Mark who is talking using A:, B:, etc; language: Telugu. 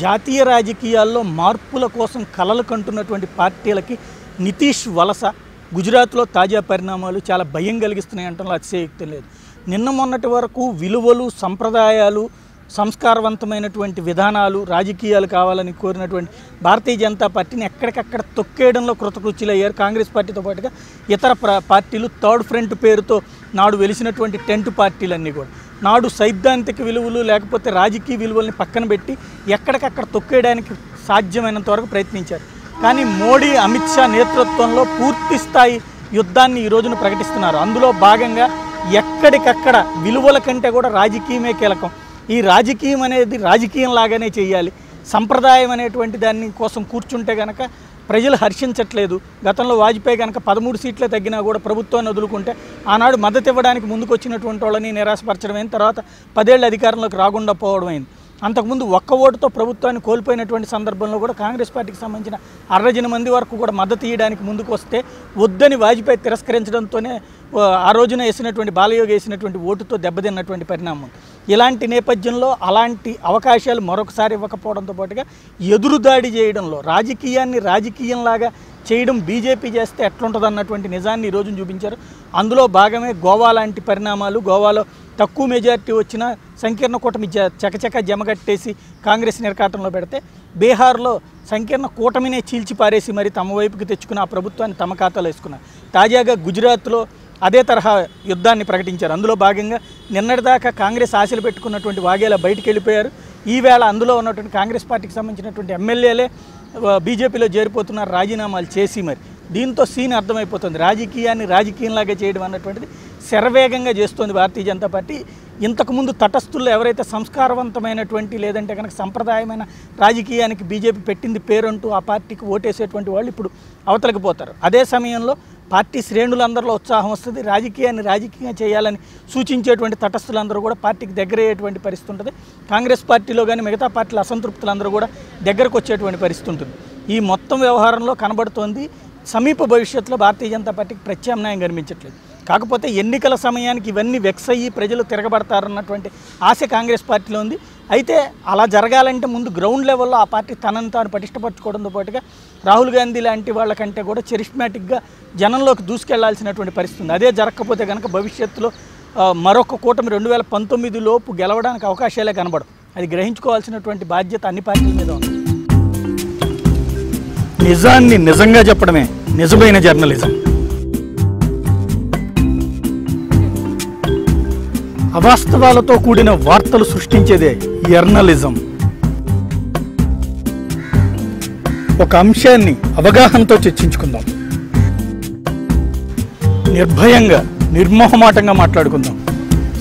A: జాతీయ రాజకీయాల్లో మార్పుల కోసం కలలు కంటున్నటువంటి పార్టీలకి నితీష్ వలస గుజరాత్లో తాజా పరిణామాలు చాలా భయం కలిగిస్తున్నాయి అంటంలో అతిశయోక్తి లేదు. నిన్న మొన్నటి వరకు విలువలు సంప్రదాయాలు సంస్కారవంతమైనటువంటి విధానాలు రాజకీయాలు కావాలని కోరినటువంటి భారతీయ జనతా పార్టీని ఎక్కడికక్కడ తొక్కేయడంలో కృతకృత్యులయ్యారు. కాంగ్రెస్ పార్టీతో పాటుగా ఇతర పార్టీలు థర్డ్ ఫ్రంట్ పేరుతో నాడు వెలిసినటువంటి టెంట్ పార్టీలన్నీ కూడా. నాడు సైద్ధాంతిక విలువలు లేకపోతే రాజకీయ విలువల్ని పక్కన పెట్టి ఎక్కడికక్కడ తొక్కేయడానికి సాధ్యమైనంత వరకు ప్రయత్నించారు. కానీ మోడీ అమిత్ షా నేతృత్వంలో పూర్తి స్థాయి యుద్ధాన్ని ఈ రోజున ప్రకటిస్తున్నారు. అందులో భాగంగా ఎక్కడికక్కడ విలువల కంటే కూడా రాజకీయమే కీలకం. ఈ రాజకీయం అనేది రాజకీయం లాగానే చేయాలి. సంప్రదాయం అనేటువంటి దాన్ని కోసం కూర్చుంటే కనుక ప్రజలు హర్షించట్లేదు. గతంలో వాజ్పేయి కనుక పదమూడు సీట్లే తగ్గినా కూడా ప్రభుత్వాన్ని వదులుకుంటే ఆనాడు మద్దతు ఇవ్వడానికి ముందుకు వచ్చినటువంటి వాళ్ళని నిరాశపరచడమైంది? తర్వాత పదేళ్ళు అధికారంలోకి రాకుండా పోవడం అయింది అంతకుముందు ఒక్క ఓటుతో ప్రభుత్వాన్ని కోల్పోయినటువంటి సందర్భంలో కూడా కాంగ్రెస్ పార్టీకి సంబంధించిన అర్రజన మంది వరకు కూడా మద్దతు ఇవ్వడానికి ముందుకు వస్తే వద్దని వాజ్పేయి తిరస్కరించడంతోనే ఆ, ఆ రోజున వేసినటువంటి బాలయోగి వేసినటువంటి ఓటుతో దెబ్బతిన్నటువంటి పరిణామం ఇలాంటి నేపథ్యంలో అలాంటి అవకాశాలు మరొకసారి ఇవ్వకపోవడంతో పాటుగా ఎదురుదాడి చేయడంలో రాజకీయాన్ని రాజకీయంలాగా చేయడం బీజేపీ చేస్తే ఎట్లుంటుంది అన్నటువంటి నిజాన్ని ఈరోజు చూపించారు. అందులో భాగమే గోవా లాంటి పరిణామాలు గోవాలో తక్కువ మెజారిటీ వచ్చిన సంకీర్ణ కూటమి జ చకచక జమగట్టేసి కాంగ్రెస్ నిరకాటంలో పెడితే బీహార్లో సంకీర్ణ కూటమినే చీల్చిపారేసి మరి తమ వైపుకి తెచ్చుకుని ఆ ప్రభుత్వాన్ని తమ ఖాతాలో వేసుకున్నారు. తాజాగా గుజరాత్లో అదే తరహా యుద్ధాన్ని ప్రకటించారు. అందులో భాగంగా నిన్నటిదాకా కాంగ్రెస్ ఆశలు పెట్టుకున్నటువంటి వాగేలా బయటికి వెళ్ళిపోయారు ఈవేళ అందులో ఉన్నటువంటి కాంగ్రెస్ పార్టీకి సంబంధించినటువంటి ఎమ్మెల్యేలే బీజేపీలో చేరిపోతున్నారు రాజీనామాలు చేసి మరి. దీంతో సీన్ అర్థమైపోతుంది. రాజకీయాన్ని రాజకీయంలాగా చేయడం అన్నటువంటిది శరవేగంగా చేస్తోంది భారతీయ జనతా పార్టీ. ఇంతకుముందు తటస్థుల్లో ఎవరైతే సంస్కారవంతమైనటువంటి లేదంటే కనుక సంప్రదాయమైన రాజకీయానికి బీజేపీ పెట్టింది పేరంటూ ఆ పార్టీకి ఓటేసేటువంటి వాళ్ళు ఇప్పుడు అవతలకి పోతారు. అదే సమయంలో పార్టీ శ్రేణులందరిలో ఉత్సాహం వస్తుంది. రాజకీయాన్ని రాజకీయంగా చేయాలని సూచించేటువంటి తటస్థులందరూ కూడా పార్టీకి దగ్గరయ్యేటువంటి పరిస్థితి ఉంటుంది. కాంగ్రెస్ పార్టీలో కానీ మిగతా పార్టీల అసంతృప్తులందరూ కూడా దగ్గరకు వచ్చేటువంటి పరిస్థితి ఉంటుంది. ఈ మొత్తం వ్యవహారంలో కనబడుతోంది. సమీప భవిష్యత్తులో భారతీయ జనతా పార్టీకి ప్రత్యామ్నాయం కనిపించట్లేదు. కాకపోతే ఎన్నికల సమయానికి ఇవన్నీ వెక్స్ అయ్యి ప్రజలు తిరగబడతారన్నటువంటి ఆశ కాంగ్రెస్ పార్టీలో ఉంది. అయితే అలా జరగాలంటే ముందు గ్రౌండ్ లెవెల్లో ఆ పార్టీ తనను తాను పటిష్టపరచుకోవడంతో పాటుగా రాహుల్ గాంధీ లాంటి వాళ్ళకంటే కూడా చరిష్మాటిక్గా జనంలోకి దూసుకెళ్ళాల్సినటువంటి పరిస్థితి ఉంది. అదే జరగకపోతే కనుక భవిష్యత్తులో మరొక కూటమి రెండు వేల పంతొమ్మిది లోపు గెలవడానికి అవకాశాలే కనబడదు అది గ్రహించుకోవాల్సినటువంటి బాధ్యత అన్ని పార్టీల మీద ఉంది. నిజాన్ని నిజంగా చెప్పడమే నిజమైన జర్నలిజం. అవాస్తవాలతో కూడిన వార్తలు సృష్టించేదే జర్నలిజం. ఒక అంశాన్ని అవగాహనతో చర్చించుకుందాం. నిర్భయంగా నిర్మోహమాటంగా మాట్లాడుకుందాం.